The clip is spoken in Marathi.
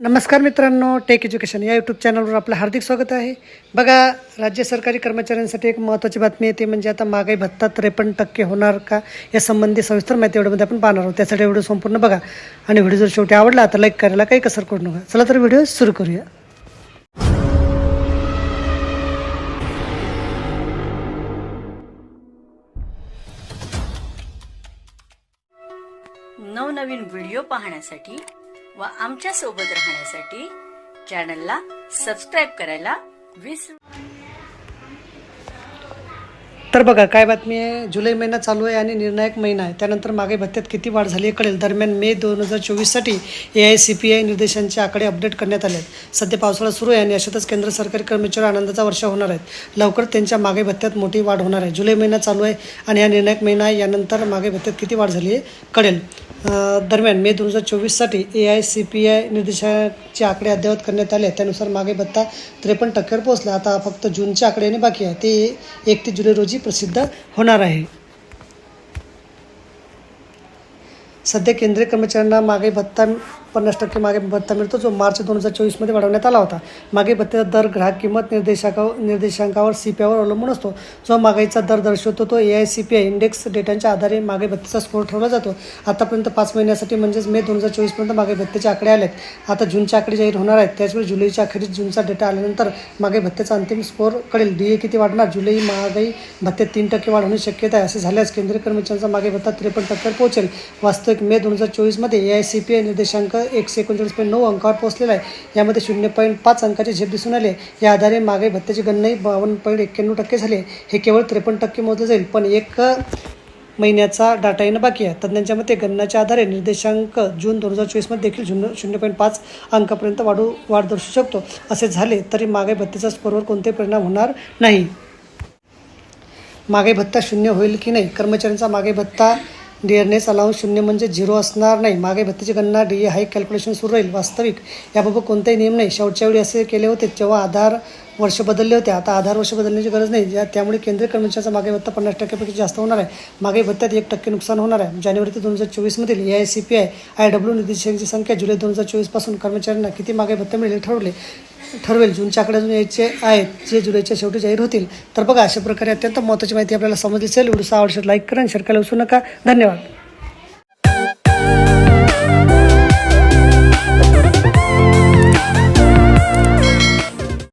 नमस्कार मित्रांनो टेक एज्युकेशन या यूट्यूब चॅनलवर आपलं हार्दिक स्वागत आहे. बघा राज्य सरकारी कर्मचाऱ्यांसाठी एक महत्त्वाची बातमी येते म्हणजे आता महागाई भत्ता त्रेपन्न टक्के होणार का या संबंधी सविस्तर माहिती एवढ्यामध्ये आपण पाहणार आहोत. त्यासाठी व्हिडिओ संपूर्ण बघा आणि व्हिडिओ जर शेवटी आवडला तर लाईक करायला काही कसर करू नका. चला तर व्हिडिओ सुरू करूया. नवनवीन व्हिडिओ पाहण्यासाठी व आमच्यासोबत राहण्यासाठी चॅनलला सबस्क्राईब करायला विसरू तर बघा काय बातमी आहे? जुलै महिना चालू आहे आणि निर्णायक महिना आहे. त्यानंतर मागे भत्त्यात किती वाढ झाली हे कळेल. दरम्यान मे दोन हजार चोवीससाठी A I C P I निर्देशांचे आकडे अपडेट करण्यात आले आहेत. सध्या पावसाळा सुरू आहे आणि अशातच केंद्र सरकारी कर्मचारी आनंदाचा वर्षा होणार आहेत. लवकर त्यांच्या मागे भत्त्यात मोठी वाढ होणार आहे. जुलै महिना चालू आहे आणि हा निर्णायक महिना आहे. यानंतर मागे भत्त्यात किती वाढ झाली आहे कळेल. दरम्यान मे दोन हजार चोवीससाठी A I C P I निर्देशाचे आकडे अद्ययावत करण्यात आले त्यानुसार मागे भत्ता त्रेपन्न टक्क्यावर पोहोचला. आता फक्त जूनचे आकडे आणि बाकी आहे. ते एक ते जुलै रोजी प्रसिद्ध होणार आहे. सध्या केंद्रीय कर्मचाऱ्यांना मागे भत्ता पन्नास टक्के मागे भत्ता मिळतो जो मार्च दोन हजार चोवीसमध्ये वाढवण्यात आला होता. मागे भत्त्याचा दर ग्राहक किंमत निर्देशांकावर निर्देशांकावर सी पी आयवर अवलंबून असतो. जो महागाईचा दर दर्शवतो तो A I C P I index डेटाच्या आधारे मागे भत्त्याचा स्कोर ठेवला जातो. आतापर्यंत पाच महिन्यासाठी म्हणजेच मे दोन हजार चोवीसपर्यंत मागे भत्त्याचे आकडे आलेत. आता जूनचे आकडे जाहीर होणार आहेत. त्याचवेळी जुलैच्या अखेरीस जूनचा डेटा आल्यानंतर मागे भत्त्याचा अंतिम स्कोर कळेल. डी ए किती वाढणार? जुलै महागाई भत्त्यात तीन टक्के वाढ होण्याची शक्यता आहे. असे झाल्यास केंद्रीय कर्मचाऱ्यांचा मागे भत्ता त्रेपन्न टक्क्यावर पोहोचेल. वास्तविक मे दोन हजार चोवीसमध्ये A I C P I निर्देशांक एकशे एकोणचाळीस पॉईंट नऊ अंकावर पोहोचलेला आहे. यामध्ये शून्य पॉईंट पाच अंकाची झेप दिसून आली. या आधारे मागे भत्त्याची गणनाही बावन्न पॉईंट एक्क्याण्णव टक्के झाले हे केवळ त्रेपन्न टक्के मोजले जाईल पण एक महिन्याचा डाटा येणं बाकी आहे. तज्ज्ञांच्या मते गणनाच्या आधारे निर्देशांक जून दोन हजार चोवीसमध्ये देखील शून्य शून्य पॉईंट पाच अंकापर्यंत वाढू वाढ दर्शवू शकतो. असे झाले तरी मागे भत्तेचा स्कोरवर कोणतेही परिणाम होणार नाही. मागे भत्ता शून्य होईल की नाही? कर्मचाऱ्यांचा मागे भत्ता डिअरनेस अलाउन्स शून्य म्हणजे झिरो असणार नाही. मागे भत्त्याची गणना डी ए हाय कॅल्क्युलेशन सुरू राहील. वास्तविक याबाबत कोणताही नियम नाही. शेवटच्या वेळी असे केले होते जेव्हा आधार वर्ष बदलले होते. आता आधार वर्ष बदलण्याची गरज नाही. ज्या त्यामुळे केंद्रीय कर्मचाऱ्याचा मागे भत्ता पन्नास टक्क्यापेक्षा जास्त होणार आहे. मागे भत्त्यात एक टक्के नुकसान होणार आहे. जानेवारी ते दोन हजार चोवीसमधील A I C P I I W निर्देशांची संख्या जुलै दोन हजार चोवीसपासून कर्मचाऱ्यांना किती मागे भत्ता मिळेल ठरवले ठरवेल. जूनच्या आकडे यायचे आहेत. जे जुलैच्या शेवटी जाहीर होतील. तर बघा अशा प्रकारे अत्यंत महत्त्वाची माहिती आपल्याला समजली असेल. व्हिडिओ आवडशे लाईक करा शेअर करायला विसरू नका. धन्यवाद.